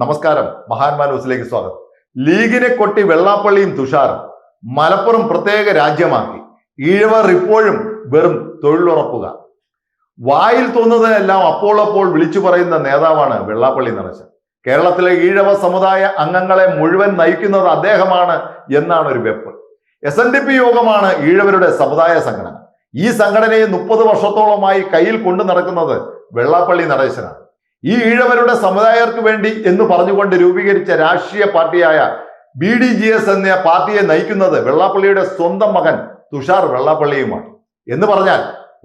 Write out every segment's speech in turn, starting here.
നമസ്കാരം. മഹാന്മാ ന്യൂസിലേക്ക് സ്വാഗതം. ലീഗിനെ കൊട്ടി വെള്ളാപ്പള്ളിയും തുഷാറും മലപ്പുറം പ്രത്യേക രാജ്യമാക്കി. ഈഴവർ ഇപ്പോഴും വെറും തൊഴിലുറപ്പുക. വായിൽ തോന്നുന്നതെല്ലാം അപ്പോൾ അപ്പോൾ വിളിച്ചു പറയുന്ന നേതാവാണ് വെള്ളാപ്പള്ളി നടേശൻ. കേരളത്തിലെ ഈഴവ സമുദായ അംഗങ്ങളെ മുഴുവൻ നയിക്കുന്നത് അദ്ദേഹമാണ് എന്നാണ് ഒരു വെപ്പ്. എസ് എൻ ഡി പി യോഗമാണ് ഈഴവരുടെ സമുദായ സംഘടന. ഈ സംഘടനയെ മുപ്പത് വർഷത്തോളമായി കയ്യിൽ കൊണ്ടു നടക്കുന്നത് വെള്ളാപ്പള്ളി നടേശനാണ്. ഈ ഈഴവരുടെ സമുദായർക്ക് വേണ്ടി എന്ന് പറഞ്ഞുകൊണ്ട് രൂപീകരിച്ച രാഷ്ട്രീയ പാർട്ടിയായ ബി ഡി ജി എസ് എന്ന പാർട്ടിയെ നയിക്കുന്നത് വെള്ളാപ്പള്ളിയുടെ സ്വന്തം മകൻ തുഷാർ വെള്ളാപ്പള്ളിയുമാണ്. എന്ന് പറഞ്ഞാൽ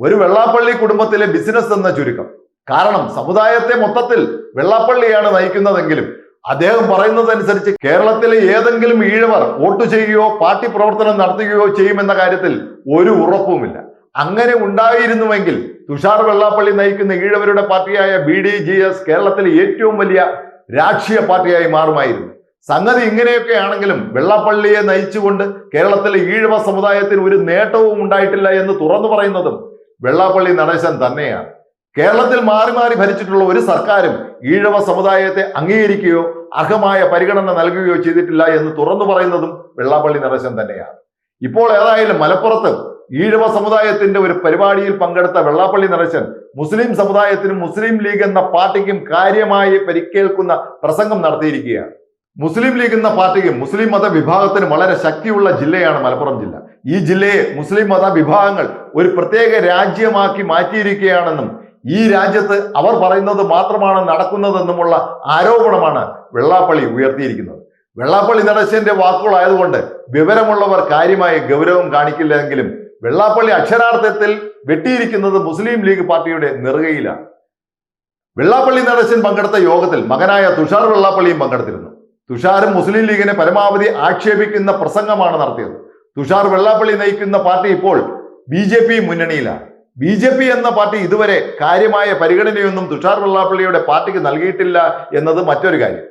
ഒരു വെള്ളാപ്പള്ളി കുടുംബത്തിലെ ബിസിനസ് എന്ന ചുരുക്കം. കാരണം സമുദായത്തെ മൊത്തത്തിൽ വെള്ളാപ്പള്ളിയാണ് നയിക്കുന്നതെങ്കിലും അദ്ദേഹം പറയുന്നതനുസരിച്ച് കേരളത്തിലെ ഏതെങ്കിലും ഈഴവർ വോട്ട് ചെയ്യുകയോ പാർട്ടി പ്രവർത്തനം നടത്തുകയോ ചെയ്യുമെന്ന കാര്യത്തിൽ ഒരു ഉറപ്പുമില്ല. അങ്ങനെ ഉണ്ടായിരുന്നുവെങ്കിൽ തുഷാർ വെള്ളാപ്പള്ളി നയിക്കുന്ന ഈഴവരുടെ പാർട്ടിയായ ബി ഡി ജി എസ് കേരളത്തിലെ ഏറ്റവും വലിയ രാഷ്ട്രീയ പാർട്ടിയായി മാറുമായിരുന്നു. സംഗതി ഇങ്ങനെയൊക്കെ ആണെങ്കിലും വെള്ളാപ്പള്ളിയെ നയിച്ചുകൊണ്ട് കേരളത്തിലെ ഈഴവ സമുദായത്തിന് ഒരു നേട്ടവും ഉണ്ടായിട്ടില്ല എന്ന് തുറന്നു പറയുന്നതും വെള്ളാപ്പള്ളി നടേശൻ തന്നെയാണ്. കേരളത്തിൽ മാറി മാറി ഭരിച്ചിട്ടുള്ള ഒരു സർക്കാരും ഈഴവ സമുദായത്തെ അംഗീകരിക്കുകയോ അർഹമായ പരിഗണന നൽകുകയോ ചെയ്തിട്ടില്ല എന്ന് തുറന്നു പറയുന്നതും വെള്ളാപ്പള്ളി നടേശൻ തന്നെയാണ്. ഇപ്പോൾ ഏതായാലും മലപ്പുറത്ത് ഈഴവ സമുദായത്തിന്റെ ഒരു പരിപാടിയിൽ പങ്കെടുത്ത വെള്ളാപ്പള്ളി നടേശൻ മുസ്ലിം സമുദായത്തിനും മുസ്ലിം ലീഗ് എന്ന പാർട്ടിക്കും കാര്യമായി പരിക്കേൽക്കുന്ന പ്രസംഗം നടത്തിയിരിക്കുകയാണ്. മുസ്ലിം ലീഗ് എന്ന പാർട്ടിക്കും മുസ്ലിം മത വിഭാഗത്തിനും വളരെ ശക്തിയുള്ള ജില്ലയാണ് മലപ്പുറം ജില്ല. ഈ ജില്ലയെ മുസ്ലിം മത വിഭാഗങ്ങൾ ഒരു പ്രത്യേക രാജ്യമാക്കി മാറ്റിയിരിക്കുകയാണെന്നും ഈ രാജ്യത്ത് അവർ പറയുന്നത് മാത്രമാണ് നടക്കുന്നതെന്നുമുള്ള ആരോപണമാണ് വെള്ളാപ്പള്ളി ഉയർത്തിയിരിക്കുന്നത്. വെള്ളാപ്പള്ളി നടേശന്റെ വാക്കുകളായതുകൊണ്ട് വിവരമുള്ളവർ കാര്യമായി ഗൗരവം കാണിക്കില്ലെങ്കിലും വെള്ളാപ്പള്ളി അക്ഷരാർത്ഥത്തിൽ വെട്ടിയിരിക്കുന്നത് മുസ്ലിം ലീഗ് പാർട്ടിയുടെ നെറുകയിലാണ്. വെള്ളാപ്പള്ളി നടേശൻ പങ്കെടുത്ത യോഗത്തിൽ മകനായ തുഷാർ വെള്ളാപ്പള്ളിയും പങ്കെടുത്തിരുന്നു. തുഷാറും മുസ്ലിം ലീഗിനെ പരമാവധി ആക്ഷേപിക്കുന്ന പ്രസംഗമാണ് നടത്തിയത്. തുഷാർ വെള്ളാപ്പള്ളി നയിക്കുന്ന പാർട്ടി ഇപ്പോൾ ബി ജെ പി മുന്നണിയിലാണ്. ബി ജെ പി എന്ന പാർട്ടി ഇതുവരെ കാര്യമായ പരിഗണനയൊന്നും തുഷാർ വെള്ളാപ്പള്ളിയുടെ പാർട്ടിക്ക് നൽകിയിട്ടില്ല എന്നത് മറ്റൊരു കാര്യം.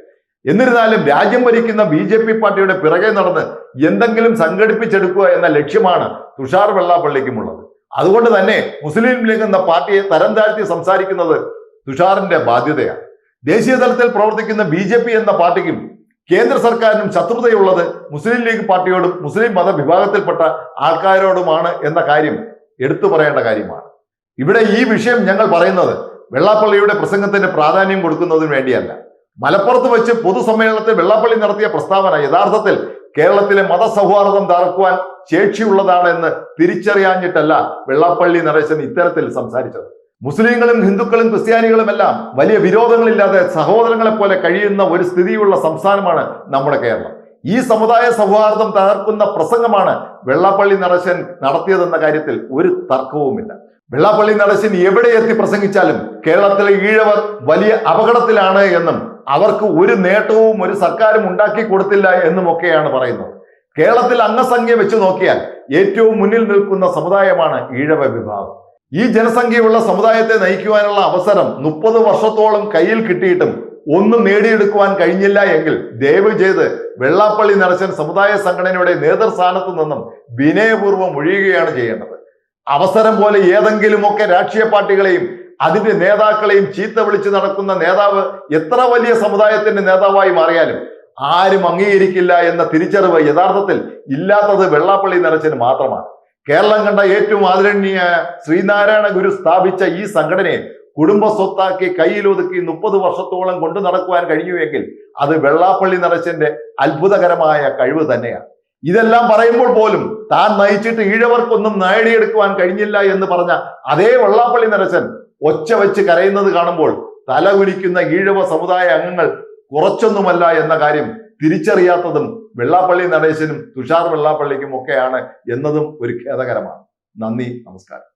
എന്നിരുന്നാലും രാജ്യം ഭരിക്കുന്ന ബി ജെ പി പാർട്ടിയുടെ പിറകെ നടന്ന് എന്തെങ്കിലും സംഘടിപ്പിച്ചെടുക്കുക എന്ന ലക്ഷ്യമാണ് തുഷാർ വെള്ളാപ്പള്ളിക്കുമുള്ളത്. അതുകൊണ്ട് തന്നെ മുസ്ലിം ലീഗ് എന്ന പാർട്ടിയെ തരം താഴ്ത്തി സംസാരിക്കുന്നത് തുഷാറിന്റെ ബാധ്യതയാണ്. ദേശീയ തലത്തിൽ പ്രവർത്തിക്കുന്ന ബി ജെ പി എന്ന പാർട്ടിക്കും കേന്ദ്ര സർക്കാരിനും ശത്രുതയുള്ളത് മുസ്ലിം ലീഗ് പാർട്ടിയോടും മുസ്ലിം മതവിഭാഗത്തിൽപ്പെട്ട ആൾക്കാരോടുമാണ് എന്ന കാര്യം എടുത്തു പറയേണ്ട കാര്യമാണ്. ഇവിടെ ഈ വിഷയം ഞങ്ങൾ പറയുന്നത് വെള്ളാപ്പള്ളിയുടെ പ്രസംഗത്തിന് പ്രാധാന്യം കൊടുക്കുന്നതിന് വേണ്ടിയല്ല. മലപ്പുറത്ത് വെച്ച് പൊതുസമ്മേളനത്തിൽ വെള്ളാപ്പള്ളി നടത്തിയ പ്രസ്താവന യഥാർത്ഥത്തിൽ കേരളത്തിലെ മതസൗഹാർദ്ദം തകർക്കുവാൻ ശേഷിയുള്ളതാണ് എന്ന് തിരിച്ചറിയാഞ്ഞിട്ടല്ല വെള്ളാപ്പള്ളി നടേശൻ ഇത്തരത്തിൽ സംസാരിച്ചത്. മുസ്ലിങ്ങളും ഹിന്ദുക്കളും ക്രിസ്ത്യാനികളും എല്ലാം വലിയ വിരോധങ്ങളില്ലാതെ സഹോദരങ്ങളെ പോലെ കഴിയുന്ന ഒരു സ്ഥിതിയുള്ള സംസ്ഥാനമാണ് നമ്മുടെ കേരളം. ഈ സമുദായ സൗഹാർദ്ദം തകർക്കുന്ന പ്രസംഗമാണ് വെള്ളാപ്പള്ളി നടശൻ നടത്തിയതെന്ന കാര്യത്തിൽ ഒരു തർക്കവുമില്ല. വെള്ളാപ്പള്ളി നടശൻ എവിടെ എത്തി പ്രസംഗിച്ചാലും കേരളത്തിലെ ഈഴവർ വലിയ അപകടത്തിലാണ് എന്നും അവർക്ക് ഒരു നേട്ടവും ഒരു സർക്കാരും ഉണ്ടാക്കി കൊടുത്തില്ല എന്നുമൊക്കെയാണ് പറയുന്നത്. കേരളത്തിൽ അംഗസംഖ്യ വെച്ച് നോക്കിയാൽ ഏറ്റവും മുന്നിൽ നിൽക്കുന്ന സമുദായമാണ് ഈഴവ വിഭാഗം. ഈ ജനസംഖ്യയുള്ള സമുദായത്തെ നയിക്കുവാനുള്ള അവസരം മുപ്പത് വർഷത്തോളം കയ്യിൽ കിട്ടിയിട്ടും ഒന്നും നേടിയെടുക്കുവാൻ കഴിഞ്ഞില്ല എങ്കിൽ ദയവ് ചെയ്ത് വെള്ളാപ്പള്ളി നടച്ചൻ സമുദായ സംഘടനയുടെ നേതൃസ്ഥാനത്ത് നിന്നും വിനയപൂർവം ഒഴിയുകയാണ് ചെയ്യേണ്ടത്. അവസരം പോലെ ഏതെങ്കിലുമൊക്കെ രാഷ്ട്രീയ പാർട്ടികളെയും അതിന്റെ നേതാക്കളെയും ചീത്ത വിളിച്ച് നടക്കുന്ന നേതാവ് എത്ര വലിയ സമുദായത്തിന്റെ നേതാവായി മാറിയാലും ആരും അംഗീകരിക്കില്ല എന്ന തിരിച്ചറിവ് യഥാർത്ഥത്തിൽ ഇല്ലാത്തത് വെള്ളാപ്പള്ളി നിറച്ചിന് മാത്രമാണ്. കേരളം കണ്ട ഏറ്റവും ആദരണീയ ശ്രീനാരായണ ഗുരു സ്ഥാപിച്ച ഈ സംഘടനയെ കുടുംബ സ്വത്താക്കി കയ്യിലൊതുക്കി മുപ്പത് വർഷത്തോളം കൊണ്ടു നടക്കുവാൻ കഴിഞ്ഞുവെങ്കിൽ അത് വെള്ളാപ്പള്ളി നിറച്ചന്റെ അത്ഭുതകരമായ കഴിവ് തന്നെയാണ്. ഇതെല്ലാം പറയുമ്പോൾ പോലും താൻ നയിച്ചിട്ട് ഈഴവർക്കൊന്നും നേടിയെടുക്കുവാൻ കഴിഞ്ഞില്ല എന്ന് പറഞ്ഞ അതേ വെള്ളാപ്പള്ളി നിറച്ചൻ ഒച്ച വെച്ച് കരയുന്നത് കാണുമ്പോൾ തല കുലിക്കുന്ന ഈഴവ സമുദായ അംഗങ്ങൾ കുറച്ചൊന്നുമല്ല എന്ന കാര്യം തിരിച്ചറിയാത്തതും വെള്ളാപ്പള്ളി നടേശനും തുഷാർ വെള്ളാപ്പള്ളിക്കും ഒക്കെയാണ് എന്നതും ഒരു ഖേദകരമാണ്. നന്ദി നമസ്കാരം.